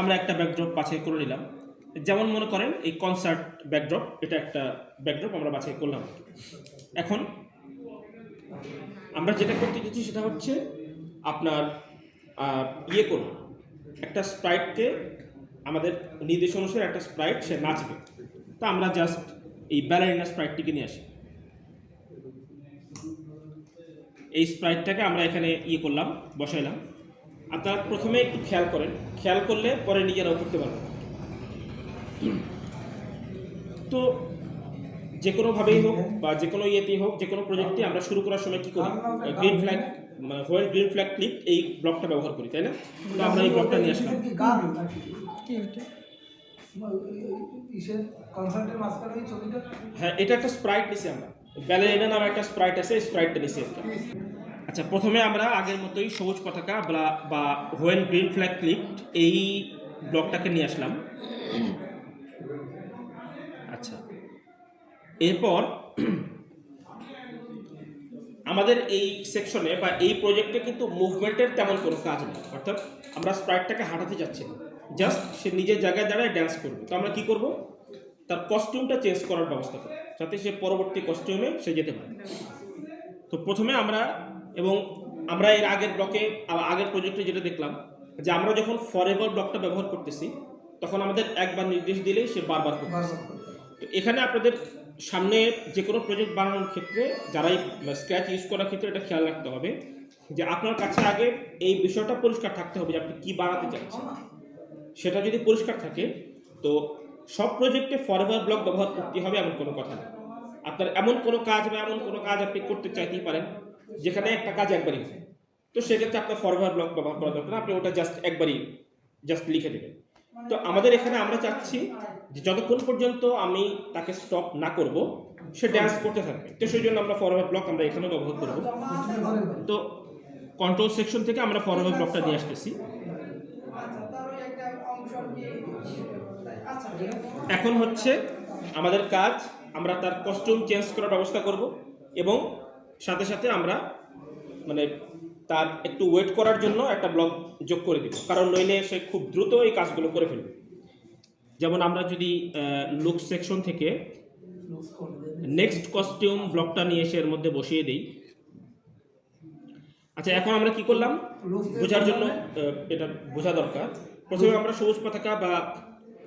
আমরা একটা ব্যাকড্রপ বাছাই করে নিলাম। যেমন মনে করেন, এই কনসার্ট ব্যাকড্রপ এটা একটা ব্যাকড্রপ আমরা বাছাই করলাম। এখন আমরা যেটা করতে চাইছি সেটা হচ্ছে আপনার ইয়ে করুন। একটা স্প্রাইটকে আমাদের নির্দেশ অনুসারে একটা স্প্রাইট সে নাচবে। তা আমরা জাস্ট এই ব্যালারিনা স্প্রাইটটিকে নিয়ে আসি। এই স্প্রাইটটাকে আমরা এখানে ইয়ে করলাম, বসাইলাম। আপনারা প্রথমে একটু খেয়াল করেন। খেয়াল করলে পরে নিজেরাও করতে পারবেন। তো যে কোনোভাবেই হোক বা যে কোনো ইয়েতেই হোক যে কোনো প্রজেক্টে আমরা শুরু করার সময় কী করি? Green flag when green flag click এই ব্লকটা ব্যবহার করি তাই না? তো আমরা এই ব্লকটা নিয়ে আসলাম। হ্যাঁ এটা একটা স্প্রাইট নিছি আমরা। ব্যালেরিনা নামে একটা স্প্রাইট আছে স্প্রাইটটা নিছি একটা আচ্ছা প্রথমে আমরা আগের মতোই সবুজ পতাকা বা- হোয়েন গ্রিন ফ্ল্যাগ ক্লিক এই ব্লকটাকে নিয়ে আসলাম। আচ্ছা এরপর আমাদের এই সেকশনে বা এই প্রজেক্টে কিন্তু মুভমেন্টের তেমন কোনো কাজ নেই, অর্থাৎ আমরা স্প্রাইটটাকে হাঁটাতে যাচ্ছি না। জাস্ট সে নিজের জায়গায় দাঁড়ায় ড্যান্স করবে। তো আমরা কি করব? তার কস্টিউমটা চেঞ্জ করার ব্যবস্থা করব, যাতে সে পরবর্তী কস্টিউমে সে যেতে পারে। তো প্রথমে আমরা এবং আমরা এর আগের ব্লকে আগের প্রজেক্টে যেটা দেখলাম যে আমরা যখন ফরএভার ব্লকটা ব্যবহার করতেছি তখন আমাদের একবার নির্দেশ দিলেই সে বারবার করবে বারবার করে। তো এখানে আপনাদের সামনে যে কোনো প্রজেক্ট বানানোর ক্ষেত্রে যারাই স্ক্র্যাচ ইউজ করার ক্ষেত্রে এটা খেয়াল রাখতে হবে যে আপনার কাছে আগে এই বিষয়টা পরিষ্কার থাকতে হবে যে আপনি কী বানাতে চাচ্ছেন। সেটা যদি পরিষ্কার থাকে তো সব প্রজেক্টে ফরওয়ার্ড ব্লক ব্যবহার করতে হবে এমন কোনো কথা নেই আপনার এমন কোনো কাজ বা এমন কোনো কাজ আপনি করতে চাইতেই পারেন যেখানে একটা কাজ একবারই। হবে তো সেক্ষেত্রে আপনার ফরওয়ার্ড ব্লক ব্যবহার করা দরকার, আপনি ওটা জাস্ট একবারই জাস্ট লিখে দেবেন। তো আমাদের এখানে আমরা চাচ্ছি যে যতক্ষণ পর্যন্ত আমি তাকে স্টপ না করব, সে ড্যান্স করতে থাকবে। তো সেই জন্য আমরা ফরওয়ার্ড ব্লক আমরা এখানেও ব্যবহার করব। তো কন্ট্রোল সেকশন থেকে আমরা ফরওয়ার্ড ব্লকটা নিয়ে আসতেছি। এখন হচ্ছে আমাদের কাজ, আমরা তার কস্টিউম চেঞ্জ করার ব্যবস্থা করব এবং সাথে সাথে আমরা মানে তার একটু ওয়েট করার জন্য একটা ব্লক যোগ করে দিব। কারণ নইলে সে খুব দ্রুত এই কাজগুলো করে ফেলবে। যেমন আমরা যদি লুক সেকশন থেকে। নেক্সট কস্টিউম ব্লকটা নিয়ে এসে এর মধ্যে বসিয়ে দিই। আচ্ছা এখন আমরা কি করলাম? বোঝার জন্য এটা বোঝা দরকার। প্রথমে আমরা সবুজ পতাকা বা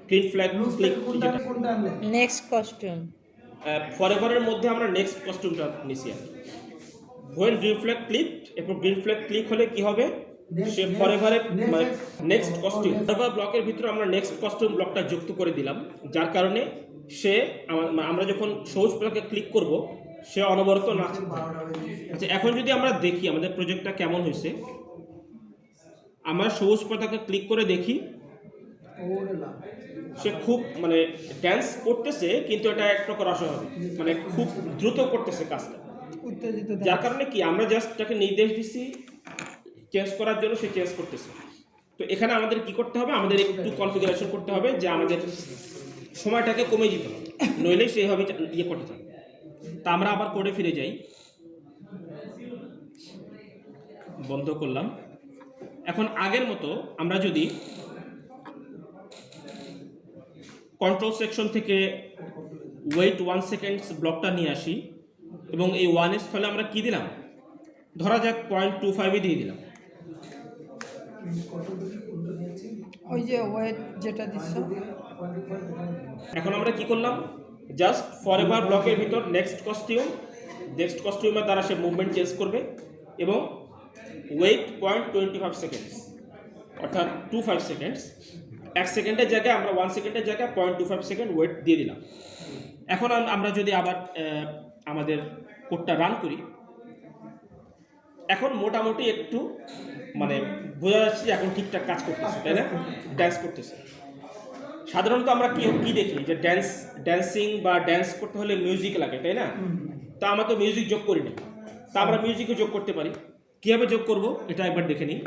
green flag click next costume ফরএভারের মধ্যে আমরা নেক্সট কস্টিউমটা নিছি আর হোয়েন গ্রিন ফ্ল্যাগ ক্লিক এরপর গ্রিন ফ্ল্যাগ ক্লিক হলে কি হবে? সে ফরএভারে next, নেক্সট কস্টিউম next. ব্লকের ভিতরে আমরা নেক্সট কস্টিউম ব্লকটা যুক্ত করে দিলাম যার কারণে সে আমরা যখন সবুজ ব্লকে ক্লিক করব সে অনবরত নাচ আচ্ছা এখন যদি আমরা দেখি আমাদের প্রজেক্টটা কেমন হয়েছে আমরা সবুজ পতাকা ক্লিক করে দেখি। সে খুব মানে ড্যান্স করতেছে কিন্তু এটা এক প্রকার অস্বাভাবিক। মানে খুব দ্রুত করতেছে কাজটা। উত্তেজিত যার কারণে কি, আমরা জাস্ট তাকে নির্দেশ দিচ্ছি চেঞ্জ করার জন্য সে চেঞ্জ করতেছে। তো এখানে আমাদের কি করতে হবে? আমাদের একটু কনফিগারেশন করতে হবে যে আমাদের সময়টাকে কমে দিতে হবে। নইলে সেইভাবে ইয়ে করতে থাকবে। তা আমরা আবার কোডে ফিরে যাই। বন্ধ করলাম। এখন আগের মতো আমরা যদি কন্ট্রোল সেকশন থেকে ওয়েট ওয়ান সেকেন্ডস ব্লকটা নিয়ে আসি। এবং এই ওয়ানের ফলে আমরা কি দিলাম? ধরা যাক পয়েন্ট টু ফাইভে দিয়ে দিলাম। ওই যে ওয়েট যেটা দিচ্ছ। এখন আমরা কি করলাম? জাস্ট ফর এভার ব্লকের ভিতর নেক্সট কস্টিউম নেক্সট কস্টিউমের দ্বারা সে মুভমেন্ট চেঞ্জ করবে এবং wait point twenty five seconds অর্থাৎ টু ফাইভ সেকেন্ডস এক সেকেন্ডের জায়গায় আমরা ওয়ান সেকেন্ডের জায়গায় point two five second wait দিয়ে দিলাম। এখন আমরা যদি আবার আমাদের কোডটা রান করি। এখন মোটামুটি একটু মানে বোঝা যাচ্ছে যে এখন ঠিকঠাক কাজ করতেছে তাই না? ড্যান্স করতেছে। সাধারণত আমরা কি কি দেখি? যে ড্যান্স ড্যান্সিং বা ড্যান্স করতে হলে মিউজিক লাগে তাই না? তা আমরা তো মিউজিক যোগ করি না। তা আমরা মিউজিকও যোগ করতে পারি। কীভাবে যোগ করব? এটা একবার দেখে নিই।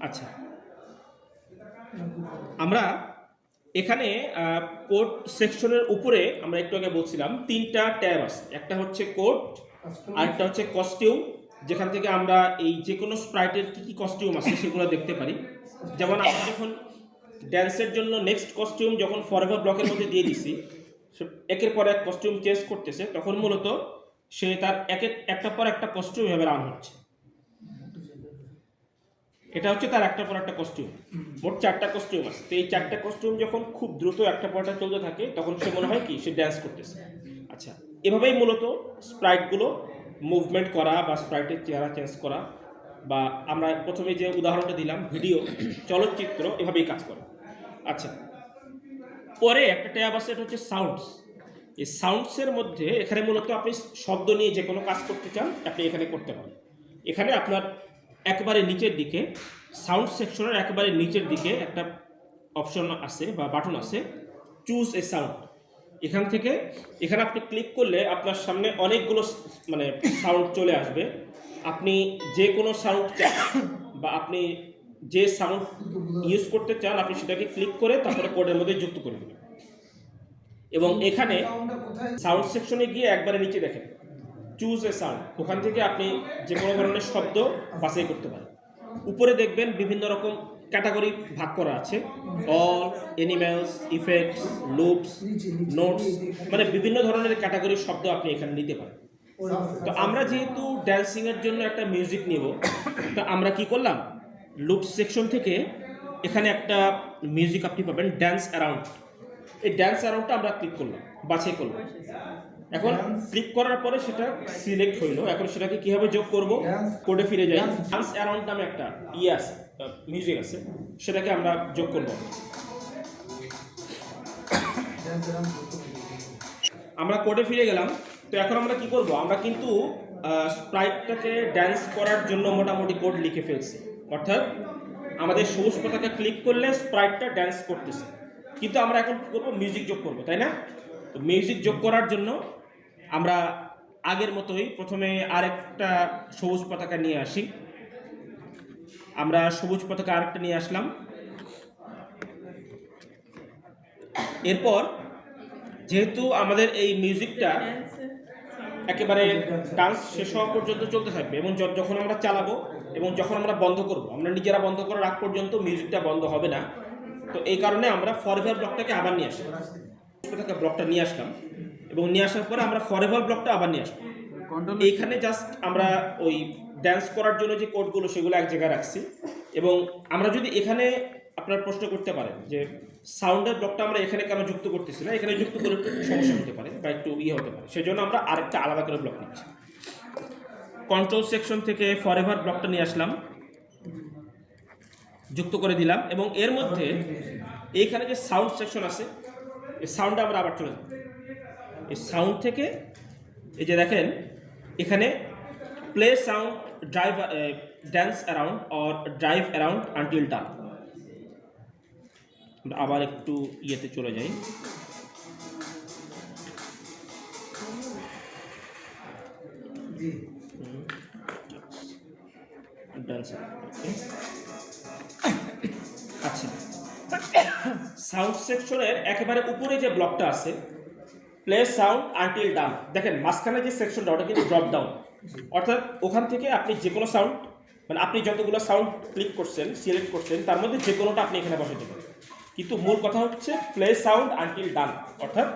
আচ্ছা। আমরা এখানে কোড সেকশনের উপরে আমরা একটু আগে বলছিলাম তিনটা ট্যাব আছে। একটা হচ্ছে কোড আরেকটা হচ্ছে কস্টিউম যেখান থেকে আমরা এই যে কোনো স্প্রাইটের কী কী কস্টিউম আছে সেগুলো দেখতে পারি। যেমন আমরা যখন ড্যান্সের জন্য নেক্সট কস্টিউম যখন ফরএভার ব্লকের মধ্যে দিয়ে দিছি একের পর এক কস্টিউম চেঞ্জ করতেছে তখন মূলত সে তার এক এক- একটা পর একটা কস্টিউম এভাবে রান হচ্ছে। এটা হচ্ছে তার একটা পর একটা কস্টিউম মোট চারটা কস্টিউম আছে। তো এই চারটা কস্টিউম যখন খুব দ্রুত একটা পর একটা চলতে থাকে, তখন সে মনে হয় কি, সে ড্যান্স করতেছে। আচ্ছা এভাবেই মূলত স্প্রাইটগুলো মুভমেন্ট করা বা স্প্রাইটের চেহারা চেঞ্জ করা বা আমরা প্রথমে যে উদাহরণটা দিলাম ভিডিও চলচ্চিত্র, এভাবেই কাজ করে। আচ্ছা পরে একটা ট্যাব আছে, এটা হচ্ছে সাউন্ডস এই সাউন্ডসের মধ্যে এখানে মূলত আপনি শব্দ নিয়ে যে কোনো কাজ করতে চান, আপনি এখানে করতে পারেন। এখানে আপনার একবারে নিচের দিকে সাউন্ড সেকশনের একবারে নিচের দিকে একটা অপশন আছে বা বাটন আছে চুজ এ সাউন্ড এখান থেকে এখানে আপনি ক্লিক করলে আপনার সামনে অনেকগুলো মানে সাউন্ড চলে আসবে। আপনি যে কোনো সাউন্ড চান বা আপনি যে সাউন্ড ইউজ করতে চান আপনি সেটাকে ক্লিক করে তারপরে কোডের মধ্যে যুক্ত করে দেবেন। এবং এখানে সাউন্ড সেকশনে গিয়ে একবারে নিচে দেখেন। চুজ এ সাউন্ড ওখান থেকে আপনি যে কোনো ধরনের শব্দ বাছাই করতে পারেন। উপরে দেখবেন বিভিন্ন রকম ক্যাটাগরি ভাগ করা আছে। All animals effects loops notes. মানে বিভিন্ন ধরনের ক্যাটাগরির শব্দ আপনি এখানে নিতে পারেন। তো আমরা যেহেতু ড্যান্সিংয়ের জন্য একটা মিউজিক নিব, তো আমরা কি করলাম? লুপ সেকশন থেকে এখানে একটা মিউজিক আপনি পাবেন ড্যান্স অ্যারাউন্ড এই ড্যান্স অ্যারাউন্ডটা আমরা ক্লিক করলাম, বাছাই করলাম। এখন ক্লিক করার পরে সেটা সিলেক্ট হইল। এখন সেটাকে কীভাবে যোগ করব. কোডে ফিরে যাই. ডান্স অ্যারাউন্ড নামে একটা ইয়ে আছে মিউজিক আছে। সেটাকে আমরা যোগ করব। আমরা কোডে ফিরে গেলাম। তো এখন আমরা কি করব? আমরা কিন্তু স্প্রাইটটাকে ড্যান্স করার জন্য মোটামুটি কোড লিখে ফেলছি। অর্থাৎ আমাদের সবুজ পতাকা ক্লিক করলে স্প্রাইটটা ড্যান্স করতেছে। কিন্তু আমরা এখন কি করব? মিউজিক যোগ করব তাই না? তো মিউজিক যোগ করার জন্য আমরা আগের মতোই প্রথমে আরেকটা সবুজ পতাকা নিয়ে আসি। আমরা সবুজ পতাকা আরেকটা নিয়ে আসলাম। এরপর যেহেতু আমাদের এই মিউজিকটা একেবারে ডান্স শেষ হওয়া পর্যন্ত চলতে থাকবে এবং যখন আমরা চালাবো এবং যখন আমরা বন্ধ করব, আমরা নিজেরা বন্ধ করার আগ পর্যন্ত মিউজিকটা বন্ধ হবে না। তো এই কারণে আমরা ফরএভার ব্লকটাকে আবার নিয়ে আসলাম থেকে ব্লকটা নিয়ে আসলাম এবং নিয়ে আসার পরে আমরা ফরেভার ব্লকটা আবার নিয়ে আসলাম এইখানে জাস্ট আমরা ওই ড্যান্স করার জন্য যে কোডগুলো সেগুলো এক জায়গায় রাখছি এবং আমরা যদি এখানে আপনার প্রশ্ন করতে পারেন যে সাউন্ডের ব্লকটা আমরা এখানে কেন যুক্ত করতেছি না? এখানে যুক্ত করে একটু সমস্যা হতে পারে বা একটু ইয়ে হতে পারে। সেজন্য আমরা আরেকটা আলাদা করে ব্লক নিচ্ছি। কন্ট্রোল সেকশন থেকে ফরএভার ব্লকটা নিয়ে আসলাম। যুক্ত করে দিলাম এবং এর মধ্যে এইখানে যে সাউন্ড সেকশন আছে এই সাউন্ডে আমরা আবার চলে যাব। এই সাউন্ড থেকে এই যে দেখেন এখানে play sound drive dance around or drive around until done আবার একটু ইয়েতে চলে যাই। জি। ডান্স আচ্ছা। সাউন্ড সেকশনের একেবারে উপরে যে ব্লকটা আছে প্লে সাউন্ড আনটিল ডান দেখেন, মাঝখানে যে সেকশনটা, ওটা কিন্তু ড্রপ ডাউন অর্থাৎ ওখান থেকে আপনি যে কোনো সাউন্ড মানে আপনি যতগুলো সাউন্ড ক্লিক করছেন সিলেক্ট করছেন, তার মধ্যে যে কোনোটা আপনি এখানে বসাতে পারেন। কিন্তু মূল কথা হচ্ছে প্লে সাউন্ড আনটিল ডান অর্থাৎ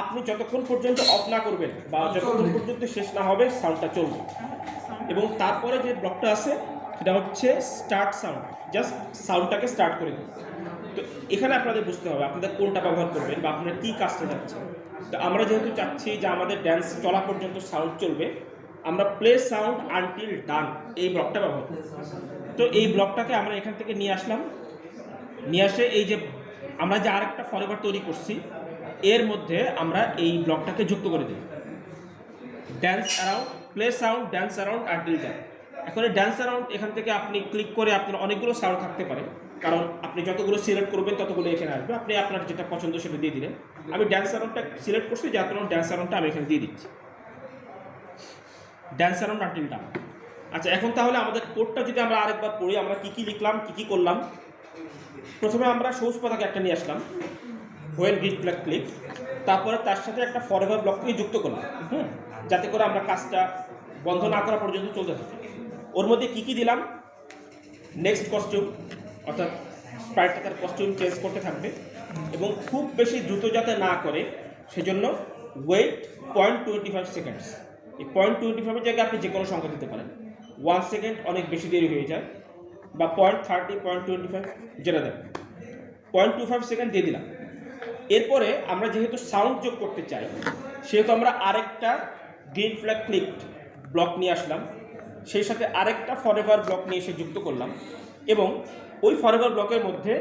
আপনি যতক্ষণ পর্যন্ত অফ না করবেন বা যতক্ষণ পর্যন্ত শেষ না হবে সাউন্ডটা চলবে। এবং তারপরে যে ব্লকটা আছে, সেটা হচ্ছে স্টার্ট সাউন্ড জাস্ট সাউন্ডটাকে স্টার্ট করে দিন। তো এখানে আপনাদের বুঝতে হবে আপনাদের কোনটা ব্যবহার করবেন বা আপনারা কী কাজটা যাচ্ছেন তো আমরা যেহেতু চাচ্ছি যে আমাদের ড্যান্স চলা পর্যন্ত সাউন্ড চলবে, আমরা প্লে সাউন্ড আনটিল ডান এই ব্লকটা ব্যবহার করি তো এই ব্লকটাকে আমরা এখান থেকে নিয়ে আসলাম। নিয়ে আসে এই যে আমরা যে আরেকটা ফরএভার তৈরি করছি, এর মধ্যে আমরা এই ব্লকটাকে যুক্ত করে দিই। Dance around play sound dance around until done এখন এই ড্যান্স অ্যারাউন্ড এখান থেকে আপনি ক্লিক করে আপনার অনেকগুলো সাউন্ড থাকতে পারে। কারণ আপনি যতগুলো সিলেক্ট করবেন, ততগুলো এখানে আসবে। আপনি আপনার যেটা পছন্দ সেটা দিয়ে দিলেন। আমি ড্যান্স অ্যারাউন্ডটা সিলেক্ট করছি, যার কারণে ড্যান্স অ্যারাউন্ডটা আমি এখানে দিয়ে দিচ্ছি। ড্যান্স অ্যারাউন্ড ডান আচ্ছা এখন তাহলে আমাদের কোডটা যদি আমরা আরেকবার পড়ি, আমরা কী কী লিখলাম, কী কী করলাম? প্রথমে আমরা সবুজ পতাকা একটা নিয়ে আসলাম। হোয়েল গ্রিন ফ্ল্যাগ ক্লিক তারপরে তার সাথে একটা ফরএভার ব্লককে যুক্ত করলাম, হুম? যাতে করে আমরা কাজটা বন্ধ না করা পর্যন্ত চলতে থাকে। ওর মধ্যে কী কী দিলাম? নেক্সট কস্টিউম অর্থাৎ স্প্রাইটটা তার কস্টিউম চেঞ্জ করতে থাকবে এবং খুব বেশি দ্রুত যাতে না করে, সেজন্য wait point twenty five seconds এই পয়েন্ট টোয়েন্টি ফাইভের জায়গায় আপনি যে কোনো সংখ্যা দিতে পারেন। ওয়ান সেকেন্ড অনেক বেশি দেরি হয়ে যায়, বা point thirty point twenty five যেটা দেবেন পয়েন্ট টু ফাইভ সেকেন্ড দিয়ে দিলাম। এরপরে আমরা যেহেতু সাউন্ড যোগ করতে চাই, সেহেতু আমরা আরেকটা গ্রিন ফ্ল্যাগ ক্লিপড ব্লক নিয়ে আসলাম। সেই সাথে আরেকটা ফরএভার ব্লক নিয়ে এসে যুক্ত করলাম এবং ওই ফরএভার ব্লকের মধ্যে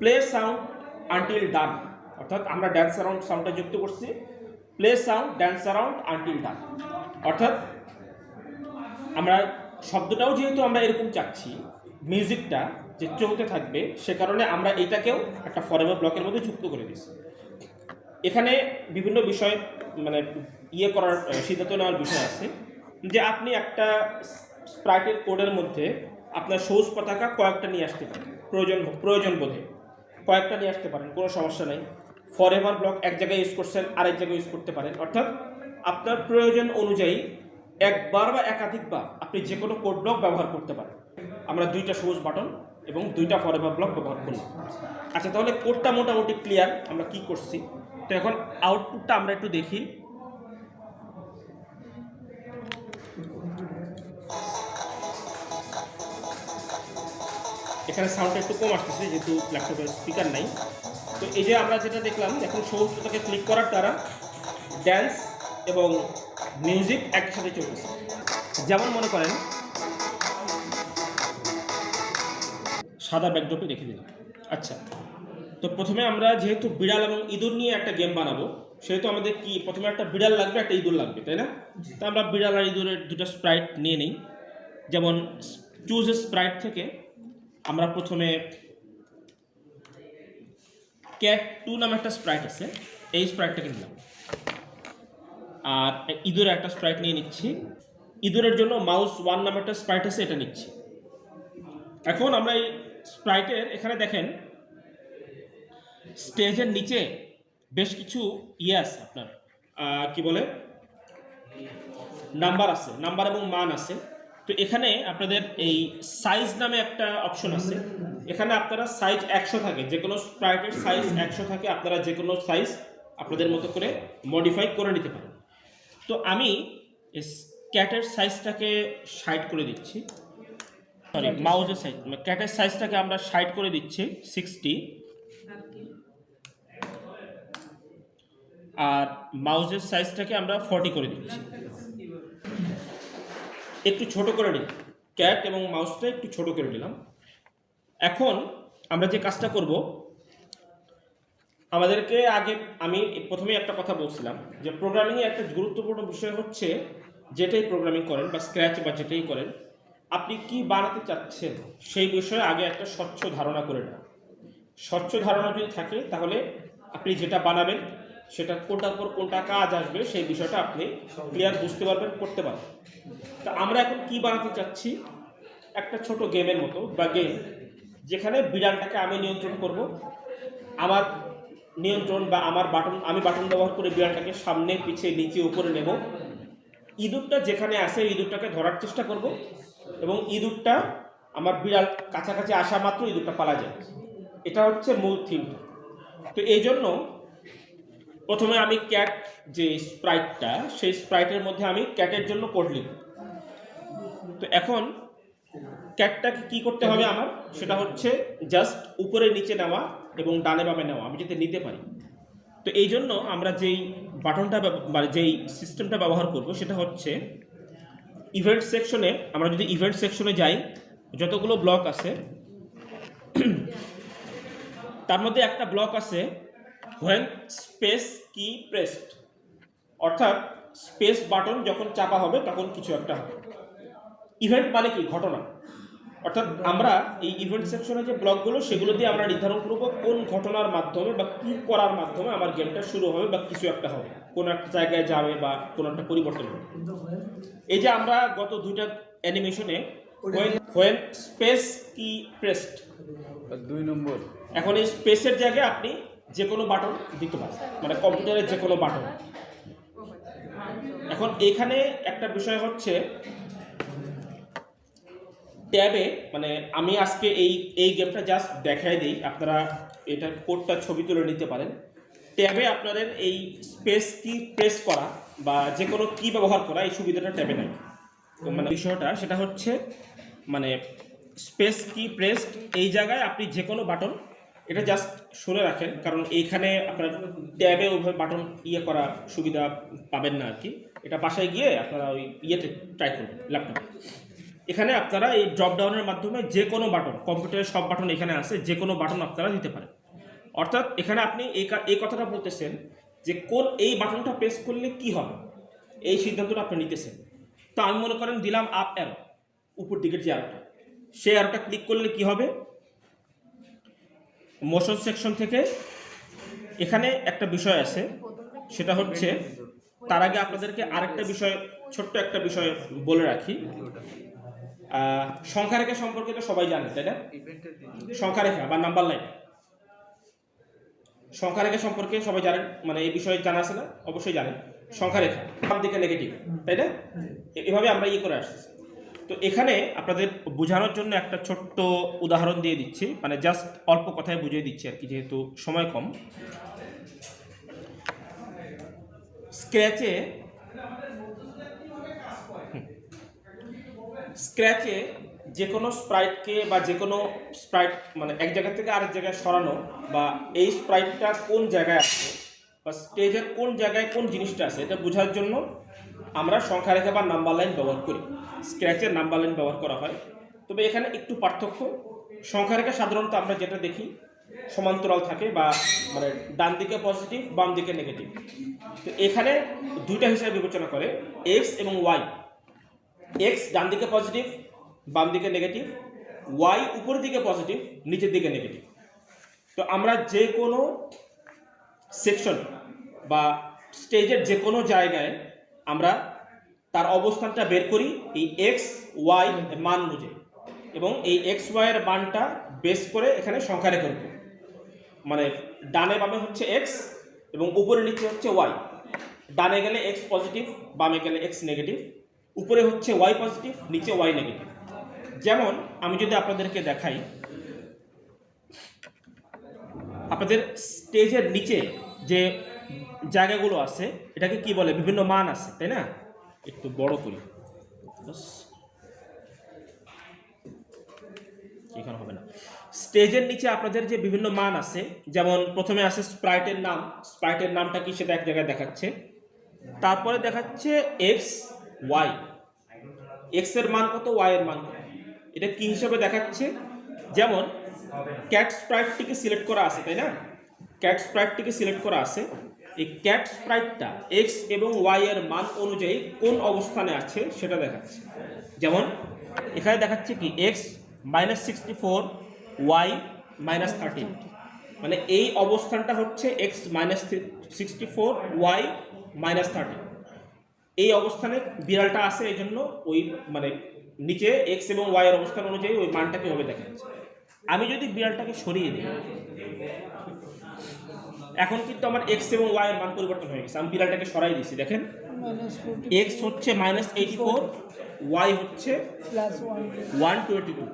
প্লে সাউন্ড আনটিল ডান অর্থাৎ আমরা ড্যান্স অ্যারাউন্ড সাউন্ডটা যুক্ত করছি। Play sound dance around until done অর্থাৎ আমরা শব্দটাও যেহেতু আমরা এরকম চাচ্ছি মিউজিকটা যে চলতে থাকবে, সে কারণে আমরা এটাকেও একটা ফরএভার ব্লকের মধ্যে যুক্ত করে দিচ্ছি এখানে বিভিন্ন বিষয় মানে ইয়ে করার, সিদ্ধান্ত নেওয়ার বিষয় আছে যে আপনি একটা স্প্রাইটের কোডের মধ্যে আপনার সবুজ পতাকা কয়েকটা নিয়ে আসতে পারেন। প্রয়োজন প্রয়োজন বোধে। কয়েকটা নিয়ে আসতে পারেন, কোনো সমস্যা নেই। ফরএভার ব্লক এক জায়গায় ইউজ করছেন, আরেক জায়গায় ইউজ করতে পারেন। অর্থাৎ আপনার প্রয়োজন অনুযায়ী একবার বা একাধিকবার আপনি যে কোনো কোড ব্লক ব্যবহার করতে পারেন। আমরা দুইটা সবুজ বাটন এবং দুইটা ফরএভার ব্লক ব্যবহার করলাম আচ্ছা তাহলে কোডটা মোটামুটি ক্লিয়ার আমরা কি করছি? তো এখন আউটপুটটা আমরা একটু দেখি। এখানে সাউন্ডটা একটু কম আসতেছে যেহেতু ল্যাপটপের স্পিকার নাই। তো এই যে আমরা যেটা দেখলাম এখন সবুজ পতাকে ক্লিক করার দ্বারা ড্যান্স এবং মিউজিক একসাথে চলতেছে। যেমন মনে করেন সাদা ব্যাকড্রপে রেখে দিলাম। আচ্ছা তো প্রথমে আমরা যেহেতু বিড়াল এবং ইঁদুর নিয়ে একটা গেম বানাবো সেহেতু আমাদের কি প্রথমে একটা বিড়াল লাগবে একটা ইঁদুর লাগবে তাই না? তো আমরা বিড়াল আর ইঁদুরের দুটো স্প্রাইট নিয়ে নিই। যেমন চুজ স্প্রাইট থেকে আমরা প্রথমে ক্যাট টু নামে একটা স্প্রাইট আছে। এই স্প্রাইটটাকে নিলাম। আর ইঁদুরের একটা স্প্রাইট নিয়ে নিচ্ছি। ইঁদুরের জন্য মাউস ওয়ান নামে একটা স্প্রাইট আছে, এটা নিচ্ছি। এখন আমরা এই স্প্রাইটের এখানে দেখেন স্টেজের নিচে বেশ কিছু ইয়ে আছে আপনার। কি বলে? নাম্বার আছে। নাম্বার এবং মান আছে। তো এখানে আপনাদের এই সাইজ নামে একটা অপশন আছে। এখানে আপনারা সাইজ একশো থাকে যে কোনো স্প্রাইটের সাইজ একশো থাকে, আপনারা যে কোনো সাইজ আপনাদের মতো করে মডিফাই করে নিতে পারেন। তো আমি ক্যাটের সাইজটাকে সাইড করে দিচ্ছি। সরি মাউজের সাইজ ক্যাটের সাইজটাকে আমরা সাইড করে দিচ্ছি সিক্সটি আর মাউজের সাইজটাকে আমরা ফর্টি করে দিচ্ছি। একটু ছোট করে নিই ক্যাট এবং মাউসটা একটু ছোট করে নিলাম। এখন আমরা যে কাজটা করব, আমাদেরকে আগে আমি প্রথমে একটা কথা বলছিলাম যে প্রোগ্রামিংয়ে একটা গুরুত্বপূর্ণ বিষয় হচ্ছে যেটাই প্রোগ্রামিং করেন বা স্ক্র্যাচ বা যেটাই করেন, আপনি কি বানাতে চাচ্ছেন সেই বিষয়ে আগে একটা স্বচ্ছ ধারণা করে নেন। স্বচ্ছ ধারণা যদি থাকে, তাহলে আপনি যেটা বানাবেন সেটা কোনটার পর কোনটা কাজ আসবে সেই বিষয়টা আপনি ক্লিয়ার বুঝতে পারবেন, করতে পারবেন। তা আমরা এখন কি বানাতে চাচ্ছি? একটা ছোট গেমের মতো, বা গেম যেখানে বিড়ালটাকে আমি নিয়ন্ত্রণ করব। আমার নিয়ন্ত্রণ বা আমার বাটন, আমি বাটন ব্যবহার করে বিড়ালটাকে সামনে পিছিয়ে নিচে, উপরে নেব। ইঁদুরটা যেখানে আসে ইঁদুরটাকে ধরার চেষ্টা করব এবং ইঁদুরটা আমার বিড়াল কাছাকাছি আসা মাত্র ইঁদুরটা পালা যায়। এটা হচ্ছে মূল থিমটা তো এই জন্য প্রথমে আমি ক্যাট যে স্প্রাইটটা সেই স্প্রাইটের মধ্যে আমি ক্যাটের জন্য কোড লিখব। তো এখন ক্যাটটাকে কি করতে হবে আমার? সেটা হচ্ছে জাস্ট উপরে নিচে নেওয়া এবং ডানে বামে নেওয়া। আমি যাতে নিতে পারি। তো এই জন্য আমরা যেই বাটনটা মানে যেই সিস্টেমটা ব্যবহার করব, সেটা হচ্ছে ইভেন্ট সেকশনে আমরা যদি ইভেন্ট সেকশনে যাই, যতগুলো ব্লক আছে, তার মধ্যে একটা ব্লক আছে হোয়েন স্পেস কি প্রেসড অর্থাৎ স্পেস বাটন যখন চাপা হবে তখন কিছু একটা হবে। ইভেন্ট মানে কি? ঘটনা। অর্থাৎ আমরা এই ইভেন্ট সেকশনে যে ব্লকগুলো সেগুলো দিয়ে আমরা নির্ধারণ করব কোন ঘটনার মাধ্যমে বা কী করার মাধ্যমে আমার গেমটা শুরু হবে বা কিছু একটা হবে। কোনো একটা জায়গায় যাবে বা কোনো একটা পরিবর্তন হবে। এই যে আমরা গত দুইটা অ্যানিমেশনে হোয়েন স্পেস কি প্রেসড দুই নম্বর। এখন এই স্পেসের জায়গায় আপনি যে কোনো বাটন দিতে পারে মানে কম্পিউটারের যে কোনো বাটন। এখন এখানে একটা বিষয় হচ্ছে, ট্যাবে মানে আমি আজকে এই এই গেমটা জাস্ট দেখাই দিই, আপনারা এটার কোডটা ছবি তুলে নিতে পারেন। ট্যাবে আপনাদের এই স্পেস কি প্রেস করা বা যে কোনো কি ব্যবহার করা, এই সুবিধাটা ট্যাবে নাই। তো মানে বিষয়টা সেটা হচ্ছে মানে স্পেস কি প্রেস এই জায়গায় আপনি যে কোনো বাটন এটা জাস্ট শুনে রাখেন, কারণ এইখানে আপনার ট্যাবে ওইভাবে বাটন ইয়ে করা সুবিধা পাবেন না আর কি এটা বাসায় গিয়ে আপনারা ওই ইয়েতে ট্রাই করবেন ল্যাপটপে এখানে আপনারা এই ড্রপ ডাউনের মাধ্যমে যে কোনো বাটন কম্পিউটারের সব বাটন এখানে আছে, যে কোনো বাটন আপনারা দিতে পারেন। অর্থাৎ এখানে আপনি এই এই কথাটা বলতেছেন যে কোন, এই বাটনটা প্রেস করলে কি হবে? এই সিদ্ধান্তটা আপনি নিতেছেন। তো আমি মনে করেন দিলাম আপ অ্যারো উপর দিকের যে অ্যারোটা সেই অ্যারোটা ক্লিক করলে কি হবে? মোশন সেকশন থেকে এখানে একটা বিষয় আছে, সেটা হচ্ছে তার আগে আপনাদেরকে আরেকটা বিষয়, ছোট্ট একটা বিষয় বলে রাখি। সংখ্যা রেখা সম্পর্কে তো সবাই জানে, তাই না? সংখ্যা রেখা বা নাম্বার লাইন সংখ্যা রেখা সম্পর্কে সবাই জানেন মানে এই বিষয়ে জানা আছে না? অবশ্যই জানেন। সংখ্যা রেখা বাম দিকে নেগেটিভ তাই না? এভাবে আমরা ইয়ে করে আসছি তো এখানে আপনাদের বোঝানোর জন্য একটা ছোট্ট উদাহরণ দিয়ে দিচ্ছি। মানে জাস্ট অল্প কথায় বুঝিয়ে দিচ্ছি আর কি, যেহেতু সময় কম। স্ক্র্যাচে স্ক্র্যাচে যে কোনো স্প্রাইটকে বা যে কোনো স্প্রাইট মানে এক জায়গা থেকে আরেক জায়গায় সরানো বা এই স্প্রাইটটা কোন জায়গায় আছে বা স্টেজের কোন জায়গায় কোন জিনিসটা আছে এটা বোঝার জন্য আমরা সংখ্যা রেখা বা নাম্বার লাইন ব্যবহার করি। স্ক্র্যাচের নাম্বার লাইন ব্যবহার করা হয়। তবে এখানে একটু পার্থক্য। সংখ্যা রেখা সাধারণত আমরা যেটা দেখি, সমান্তরাল থাকে বা মানে ডান দিকে পজিটিভ বাম দিকে নেগেটিভ তো এখানে দুইটা হিসাবে বিবেচনা করে এক্স এবং ওয়াই এক্স ডান দিকে পজিটিভ বাম দিকে নেগেটিভ ওয়াই উপরের দিকে পজিটিভ নিচের দিকে নেগেটিভ তো আমরা যে কোনো সেকশন বা স্টেজের যে কোনো জায়গায় আমরা তার অবস্থানটা বের করি এই এক্স ওয়াই মান বুঝে এবং এই এক্স ওয়াইয়ের মানটা বেস করে এখানে সংখ্যা রেখে উপর মানে ডানে বামে হচ্ছে এক্স এবং উপরে নিচে হচ্ছে ওয়াই ডানে গেলে এক্স পজিটিভ বামে গেলে এক্স নেগেটিভ উপরে হচ্ছে ওয়াই পজিটিভ নিচে ওয়াই নেগেটিভ যেমন আমি যদি আপনাদেরকে দেখাই, আপনাদের স্টেজের নিচে যে জায়গাগুলো আছে, এটাকে কি বলে? বিভিন্ন মান আছে, তাই না? একটু বড় করি। এখানে হবে না। স্টেজের নিচে আপনাদের যে বিভিন্ন মান আছে, যেমন প্রথমে আছে স্প্রাইটের নাম। স্প্রাইটের নামটা কি সেটা এক জায়গায় দেখাচ্ছে। তারপরে দেখাচ্ছে এক্স ওয়াই এক্সের মান কত ওয়াই এর মান এটা কি হিসাবে দেখাচ্ছে? যেমন ক্যাট স্প্রাইটটিকে সিলেক্ট করা আছে, তাই না? ক্যাট স্প্রাইটটিকে সিলেক্ট করা আছে। এই ক্যাট স্প্রাইটটা এক্স এবং ওয়াই এর মান অনুযায়ী কোন অবস্থানে আছে সেটা দেখাচ্ছে। যেমন, এখানে দেখাচ্ছে কি X minus sixty four Y minus thirteen মানে এই অবস্থানটা হচ্ছে X minus sixty four Y minus thirteen এই অবস্থানে বিড়ালটা আছে এই জন্য ওই মানে নিচে এক্স এবং ওয়াই এর অবস্থান অনুযায়ী ওই মানটাকে হবে দেখাচ্ছে? আমি যদি বিড়ালটাকে সরিয়ে দিই এখন কিন্তু আমার এক্স এবং ওয়াই এর মান পরিবর্তন হয়ে গেছে। আমি বিড়ালটাকে সরাই দিয়েছি দেখেন। এক্স হচ্ছে মাইনাস এইটি ফোর ওয়াই হচ্ছে ওয়ান টোয়েন্টি টু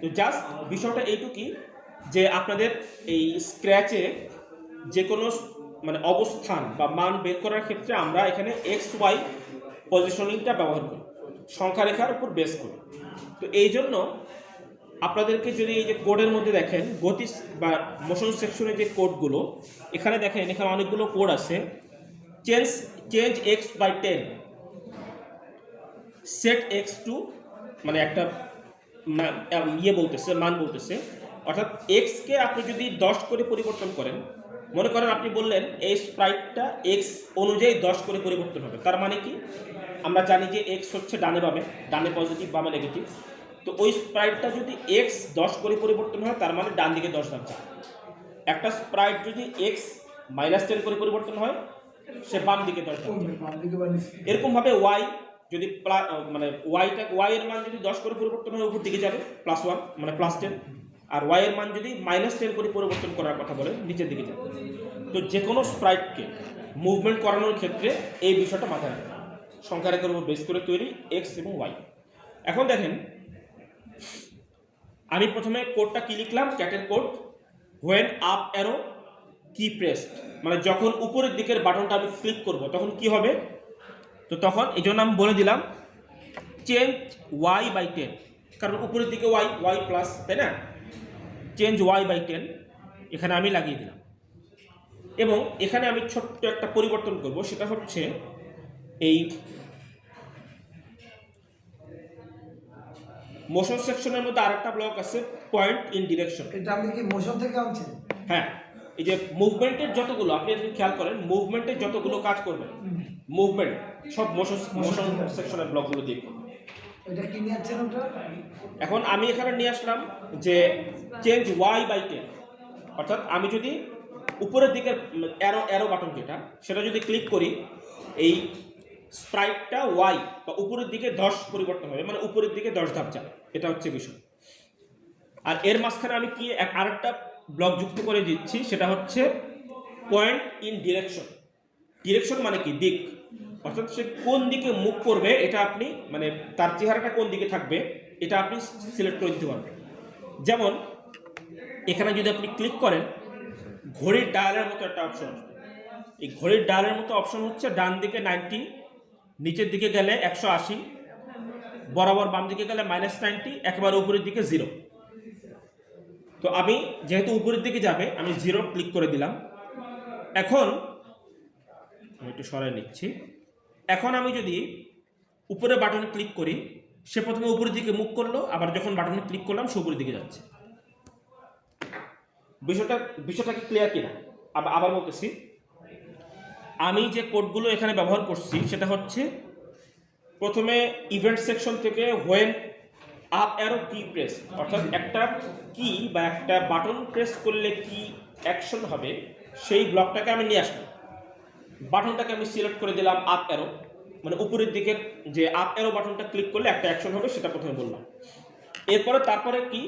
তো জাস্ট বিষয়টা এইটুকুই যে আপনাদের এই স্ক্র্যাচে যে কোনো মানে অবস্থান বা মান বের করার ক্ষেত্রে আমরা এখানে এক্স ওয়াই পজিশনিংটা ব্যবহার করি। সংখ্যা রেখার উপর বেস করি। তো এই জন্য আপনাদেরকে যদি এই যে কোডের মধ্যে দেখেন গতি বা মোশন সেকশনের যে কোডগুলো এখানে দেখেন, এখানে অনেকগুলো কোড আছে। Change change X by ten set X to মানে একটা ইয়ে বলতেছে, মান বলতেছে। অর্থাৎ এক্সকে আপনি যদি দশ করে পরিবর্তন করেন, মনে করেন আপনি বললেন এই স্প্রাইটটা এক্স অনুযায়ী দশ করে পরিবর্তন হবে। তার মানে কি? আমরা জানি যে এক্স হচ্ছে ডানে বামে, ডানে পজিটিভ বামে নেগেটিভ তো ওই স্প্রাইটটা যদি এক্স দশ করে পরিবর্তন হয় তার মানে ডান দিকে দশ দাম একটা স্প্রাইট যদি এক্স মাইনাস টেন করে পরিবর্তন হয় সে বাম দিকে দশ দাম কমবে বাম দিকে বা নিচে। এরকম ভাবে ওয়াই যদি মানে ওয়াইটা ওয়াই এর মান যদি দশ করে পরিবর্তন হয় উপর দিকে যাবে প্লাস ওয়ান মানে প্লাস টেন আর ওয়াই এর মান যদি মাইনাস টেন করে পরিবর্তন করার কথা বলে নিচের দিকে যাবে। তো যে কোনো স্প্রাইটকে মুভমেন্ট করানোর ক্ষেত্রে এই বিষয়টা মাথায় রাখবেন সংখ্যা রেখার উপর বেস করে তৈরি এক্স এবং ওয়াই এখন দেখেন আমি প্রথমে কোডটা কি লিখলাম? ক্যাটের code when up arrow key press মানে যখন উপরের দিকের বাটনটা আমি ক্লিক করব, তখন কি হবে? তো তখন এই জন্য আমি বলে দিলাম চেঞ্জ ওয়াই বাই টেন কারণ উপরের দিকে ওয়াই ওয়াই প্লাস তাই না? চেঞ্জ ওয়াই বাই টেন এখানে আমি লাগিয়ে দিলাম। এবং এখানে আমি ছোট্ট একটা পরিবর্তন করব, সেটা হচ্ছে এই মোশন সেকশনের মধ্যে আরেকটা ব্লক আছে পয়েন্ট ইন ডিরেকশন এটা আপনি কি মোশন থেকে আনছেন? হ্যাঁ এই যে মুভমেন্টের যতগুলো আপনি যদি খেয়াল করেন মুভমেন্টের যতগুলো কাজ করবেন মুভমেন্ট সব মোশন মোশন সেকশনের ব্লকগুলো দিয়ে করবে। এটা কি নিয়ে আনছেন ওটা? এখন আমি এখানে নিয়ে আসলাম যে চেঞ্জ ওয়াই বাই টেন অর্থাৎ আমি যদি উপরের দিকের অ্যারো অ্যারো বাটন যেটা সেটা যদি ক্লিক করি এই স্প্রাইটটা ওয়াই বা উপরের দিকে দশ পরিবর্তন হবে মানে উপরের দিকে দশ ধাপ যাবে। এটা হচ্ছে বিষয়। আর এর মাঝখানে আমি কি এক- আরেকটা ব্লক যুক্ত করে দিচ্ছি, সেটা হচ্ছে পয়েন্ট ইন ডিরেকশন ডিরেকশন মানে কি? দিক। অর্থাৎ সে কোন দিকে মুখ করবে, এটা আপনি মানে তার চেহারাটা কোন দিকে থাকবে, এটা আপনি সিলেক্ট করে দিতে পারবেন। যেমন, এখানে যদি আপনি ক্লিক করেন, ঘড়ির ডায়ালের মতো একটা অপশন আসবে। এই ঘড়ির ডায়ালের মতো অপশন হচ্ছে ডান দিকে নাইনটি নিচের দিকে গেলে একশো আশি, বরাবর বাম দিকে গেলে মাইনাস নাইনটি একেবারে উপরের দিকে জিরো তো আমি যেহেতু উপরের দিকে যাবে, আমি জিরো ক্লিক করে দিলাম। এখন আমি একটু সরাই নিচ্ছি। এখন আমি যদি উপরে বাটনে ক্লিক করি, সে প্রথমে উপরের দিকে মুখ করল, আবার যখন বাটনে ক্লিক করলাম, সে উপরের দিকে যাচ্ছে। বিষয়টা বিষয়টা কি ক্লিয়ার কিনা? আবার বলতেছি। আমি যে কোডগুলো এখানে ব্যবহার করছি, সেটা হচ্ছে প্রথমে ইভেন্ট সেকশন থেকে when up arrow key press অর্থাৎ একটা কি বা একটা বাটন প্রেস করলে কি অ্যাকশন হবে, সেই ব্লকটাকে আমি নিয়ে আসলাম। বাটনটাকে আমি সিলেক্ট করে দিলাম আপ অ্যারো মানে উপরের দিকে যে আপ অ্যারো বাটনটা ক্লিক করলে একটা অ্যাকশন হবে, সেটা প্রথমে বললাম। এরপরে তারপরে কি?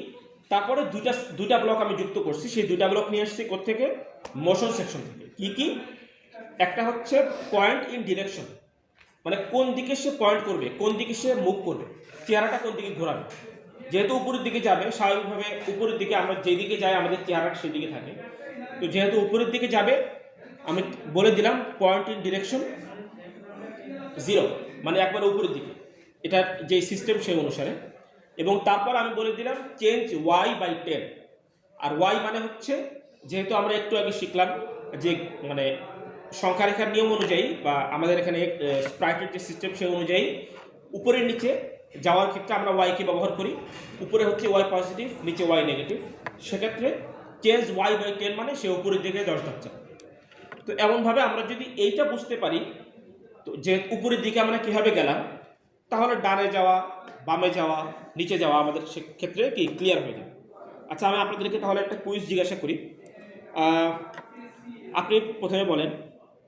তারপরে দুইটা দুইটা ব্লক আমি যুক্ত করছি, সেই দুইটা ব্লক নিয়ে আসছি থেকে মোশন সেকশন থেকে। কি কি? একটা হচ্ছে পয়েন্ট ইন ডিরেকশন মানে কোন দিকে সে পয়েন্ট করবে, কোন দিকে সে মুভ করবে, চেহারাটা কোন দিকে ঘোরাবে। যেহেতু উপরের দিকে যাবে, স্বাভাবিকভাবে উপরের দিকে আমরা যেদিকে যাই, আমাদের চেহারাটা সেদিকে থাকে। তো যেহেতু উপরের দিকে যাবে, আমি বলে দিলাম পয়েন্ট ইন ডিরেকশন জিরো মানে একবারে উপরের দিকে। এটার যে সিস্টেম সেই অনুসারে। এবং তারপর আমি বলে দিলাম চেঞ্জ ওয়াই বাই টেন আর ওয়াই মানে হচ্ছে, যেহেতু আমরা একটু আগে শিখলাম যে মানে সংখ্যা রেখার নিয়ম অনুযায়ী বা আমাদের এখানে স্প্রাইটের যে সিস্টেম সেই অনুযায়ী উপরের নিচে যাওয়ার ক্ষেত্রে আমরা ওয়াইকে ব্যবহার করি। উপরে হচ্ছে ওয়াই পজিটিভ নিচে ওয়াই নেগেটিভ সেক্ষেত্রে চেঞ্জ ওয়াই বাই টেন মানে সে উপরের দিকে দশ যাবে তো এমনভাবে আমরা যদি এইটা বুঝতে পারি, তো যে উপরের দিকে আমরা কীভাবে গেলাম, তাহলে ডানে যাওয়া, বামে যাওয়া, নিচে যাওয়া আমাদের সেক্ষেত্রে কি ক্লিয়ার হয়ে যাবে আচ্ছা আমি আপনাদেরকে তাহলে একটা কুইজ জিজ্ঞাসা করি। আপনি প্রথমে বলেন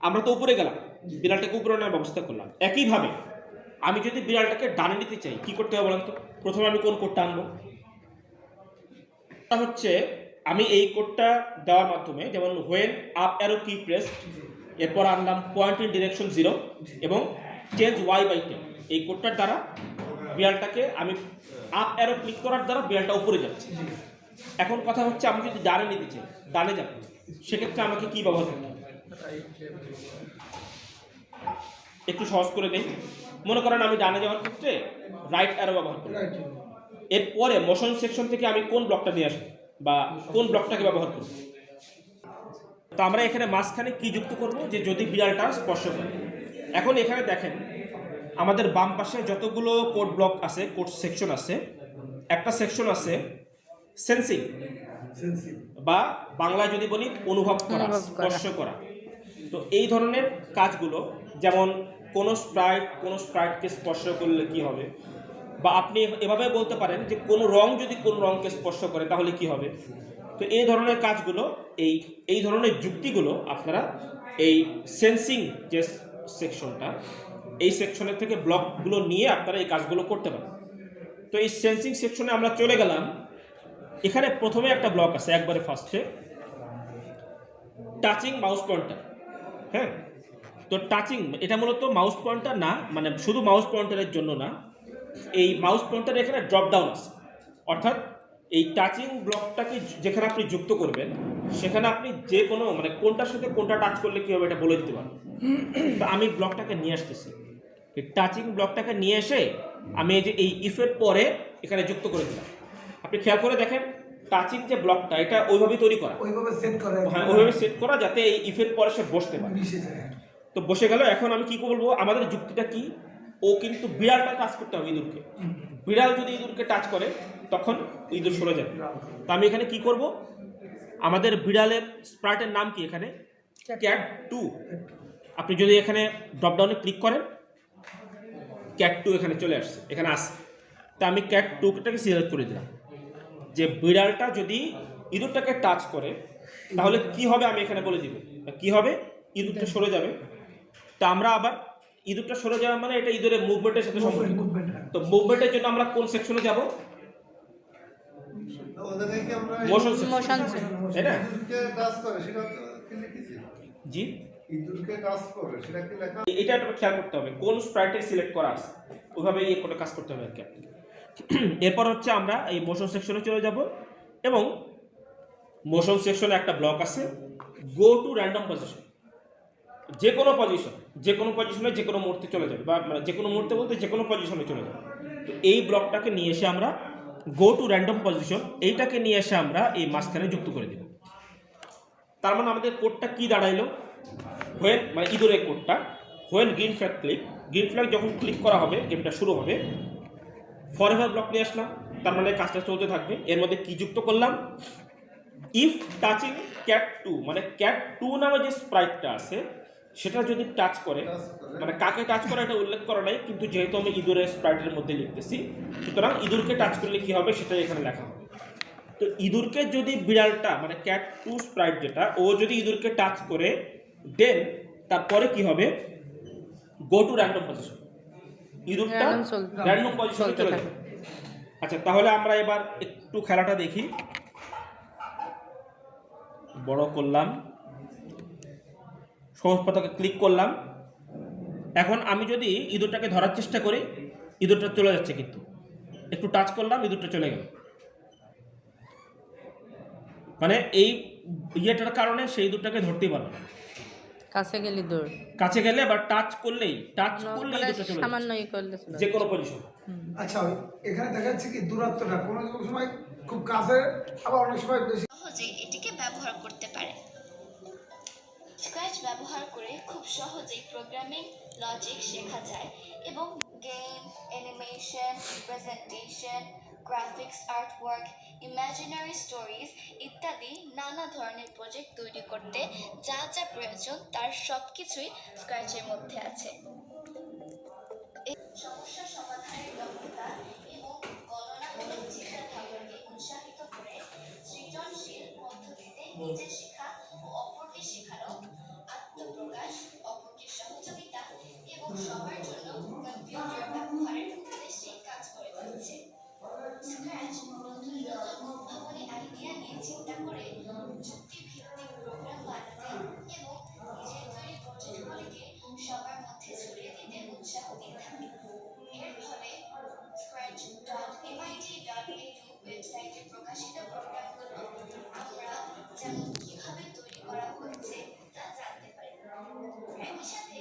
আমরা তো উপরে গেলাম, বিড়ালটাকে উপরে নেওয়ার ব্যবস্থা করলাম। একইভাবে, আমি যদি বিড়ালটাকে ডানে নিতে চাই, কি করতে হবে বলেন তো প্রথমে আমি কোন কোডটা আনব? তা হচ্ছে, আমি এই কোডটা দেওয়ার মাধ্যমে, যেমন when, up arrow key press এরপর আনলাম পয়েন্ট ইন ডিরেকশন জিরো এবং চেঞ্জ ওয়াই বাই টেন। এই কোডটার দ্বারা বিড়ালটাকে আমি আপ অ্যারো ক্লিক করার দ্বারা বিড়ালটা উপরে যাচ্ছে। এখন কথা হচ্ছে, আমি যদি ডানে নিতে চাই, ডানে যাব, সেক্ষেত্রে আমাকে কি ব্যবহার করতে একটু সহজ করে দেই। মনে করেন আমি ডানে যাওয়ার ক্ষেত্রে রাইট অ্যারো ব্যবহার করি। এরপরে মোশন সেকশন থেকে আমি কোন ব্লকটা নিয়ে আসব বা কোন ব্লকটাকে ব্যবহার করব? তো আমরা এখানে মাঝখানে কি যুক্ত করব? যে যদি বিড়ালটা স্পর্শ করে। এখন এখানে দেখেন আমাদের বাম পাশে যতগুলো কোড ব্লক আছে কোড সেকশন আছে একটা সেকশন আছে সেন্সিং বা বাংলায় যদি বলি অনুভব করা। স্পর্শ করা। তো এই ধরনের কাজগুলো, যেমন কোনো স্প্রাইট, কোনো স্প্রাইটকে স্পর্শ করলে কি হবে? বা আপনি এভাবে বলতে পারেন যে কোনো রং যদি কোনো রংকে স্পর্শ করে তাহলে কি হবে? তো এই ধরনের কাজগুলো, এই এই ধরনের যুক্তিগুলো আপনারা এই সেন্সিং যে সেকশনটা এই সেকশনের থেকে ব্লকগুলো নিয়ে আপনারা এই কাজগুলো করতে পারেন। তো এই সেন্সিং সেকশনে আমরা চলে গেলাম। এখানে প্রথমে একটা ব্লক আছে, একবারে ফার্স্টে টাচিং মাউস পয়েন্টার হ্যাঁ তো টাচিং এটা মূলত মাউস পয়েন্টার না মানে শুধু মাউস পয়েন্টারের জন্য না, এই মাউস পয়েন্টার এখানে ড্রপ ডাউন আছে। অর্থাৎ এই টাচিং ব্লকটাকে যেখানে আপনি যুক্ত করবেন, সেখানে আপনি যে কোনো মানে কোনটার সাথে কোনটা টাচ করলে কী হবে এটা বলে দিতে পারবেন তো আমি ব্লকটাকে নিয়ে আসতেছি। এই টাচিং ব্লকটাকে নিয়ে এসে আমি এই যে, এই ইফের পরে এখানে যুক্ত করে দিলাম। আপনি খেয়াল করে দেখেন টাচিং যে ব্লকটা এটা ওইভাবেই তৈরি করা। ওইভাবে সেট করে হ্যাঁ ওইভাবে সেট করা যাতে এই ইফের পরে সে বসতে পারে। তো বসে গেল এখন আমি কি বলব আমাদের যুক্তিটা কি? ও কিন্তু বিড়ালটা টাচ করতে হবে ইঁদুরকে। বিড়াল যদি ইঁদুরকে টাচ করে তখন ইঁদুর সরে যাবে। তা আমি এখানে কি করব? আমাদের বিড়ালের স্প্রাইটের নাম কি এখানে? ক্যাট টু আপনি যদি এখানে ড্রপডাউনে ক্লিক করেন ক্যাট টু এখানে চলে আসছে এখানে আসছে। তা আমি ক্যাট টুটাকে সিলেক্ট করে দিলাম। যে বিড়ালটা যদি ইঁদুরটাকে টাচ করে তাহলে কি হবে আমি এখানে বলে দিব। কি হবে? ইঁদুরটা সরে যাবে। তা আমরা আবার ইঁদুরটা সরে যাওয়া মানে এটা ইঁদুরের মুভমেন্টের সাথে সম্পর্কিত। তো মুভমেন্টের জন্য আমরা কোন সেকশনে যাব? মোশন মোশন তাই না ইঁদুরকে টাচ করে সেটা তো কি লিখেছি জি? ইঁদুরকে টাচ করে সেটা কি লেখা? এটা একটা খেয়াল করতে হবে। কোন স্প্রাইটে সিলেক্ট করা আছে? ওইভাবে ইয়ে করে কাজ করতে হবে আর কি। আপনাকে। এরপর হচ্ছে আমরা এই মোশন সেকশনে চলে যাব এবং মোশন সেকশনে একটা ব্লক আছে গো টু র্যান্ডম পজিশন যে কোনো পজিশন যে কোনো পজিশনে যে কোনো মুহূর্তে চলে যাবে বা মানে যে কোনো মুহূর্তে বলতে যে কোনো পজিশনে চলে যাবে। তো এই ব্লকটাকে নিয়ে এসে আমরা গো টু র্যান্ডম পজিশন এইটাকে নিয়ে এসে আমরা এই মাঝখানে যুক্ত করে দেব। তার মানে আমাদের কোডটা কি দাঁড়াইলো? হোয়েন মানে ইঁদুরের কোডটা when green flag click green flag যখন ক্লিক করা হবে গেমটা শুরু হবে ফরএভার ব্লক নিয়ে আসলাম। তার মানে কাজটা চলতে থাকবে। এর মধ্যে কি যুক্ত করলাম? ইফ টাচিং ক্যাট টু মানে ক্যাট টু নামে যে স্প্রাইটটা আছে সেটা যদি টাচ করে টাচ করে। মানে কাকে টাচ করে এটা উল্লেখ করা নাই কিন্তু যেহেতু আমি ইঁদুরের স্প্রাইটের মধ্যে লিখতেছি সুতরাং ইঁদুরকে টাচ করলে কি হবে সেটাই এখানে লেখা হবে। তো ইঁদুরকে যদি বিড়ালটা মানে ক্যাট টু স্প্রাইট যেটা ও যদি ইঁদুরকে টাচ করে দেন তারপরে কি হবে? গো টু র্যান্ডম পজিশন থাকবে। র্যান্ডম পজিশনে চলে যাবে। আচ্ছা তাহলে আমরা এবার একটু খেলাটা দেখি। বড় করলাম। সহজ পতাকা ক্লিক করলাম। এখন আমি যদি ইঁদুরটাকে ধরার চেষ্টা করি ইঁদুরটা চলে যাচ্ছে কিন্তু। একটু টাচ করলাম ইঁদুরটা চলে গেল। মানে এই ইয়েটার কারণে সেই ইঁদুরটাকে ধরতেই পারলাম না। কাছে গেলি দৌড়। কাছে গেলে আবার টাচ করলেই টাচ করলেই ইঁদুরটা চলে সামান্য যাচ্ছে। ই করলে যে কোনো পজিশন আচ্ছা এখানে দেখা যাচ্ছে কি দূরত্বটা কোনো কোনো সময় খুব কাছে আবার অনেক সময় বেশি। সহজেই এটিকে ব্যবহার করতে পারে। স্ক্র্যাচ ব্যবহার করে খুব সহজেই প্রোগ্রামিং লজিক শেখা যায় এবং game animation presentation graphics artwork imaginary stories ইত্যাদি নানা ধরনের প্রজেক্ট তৈরি করতে যা যা প্রয়োজন তার সব কিছুই স্ক্র্যাচের মধ্যে আছে। সমস্যা সমাধানের দক্ষতা এবং গণনামূলক চিন্তাভাবনাকে উৎসাহিত করে সৃজনশীল পদ্ধতিতে নিজে শেখা ও অপরকে শেখানো, আত্মপ্রকাশ, অপরকে সহযোগিতা এবং সবার জন্য কম্পিউটার স্ক্র্যাচ প্রথমত মুক্ত করে আইডিয়া নিয়ে চিন্তা করে যুক্তিভিত্তিক প্রোগ্রাম বানাতে এবং নিজের তৈরি প্রজেক্টগুলিকে সবার মধ্যে ছড়িয়ে দিতে উৎসাহ দিয়ে থাকে এর ফলে Scratch dot MIT dot edu ওয়েবসাইটে প্রকাশিত প্রোগ্রামগুলো আমরা যেমন কীভাবে তৈরি করা হয়েছে তা জানতে পারি একই সাথে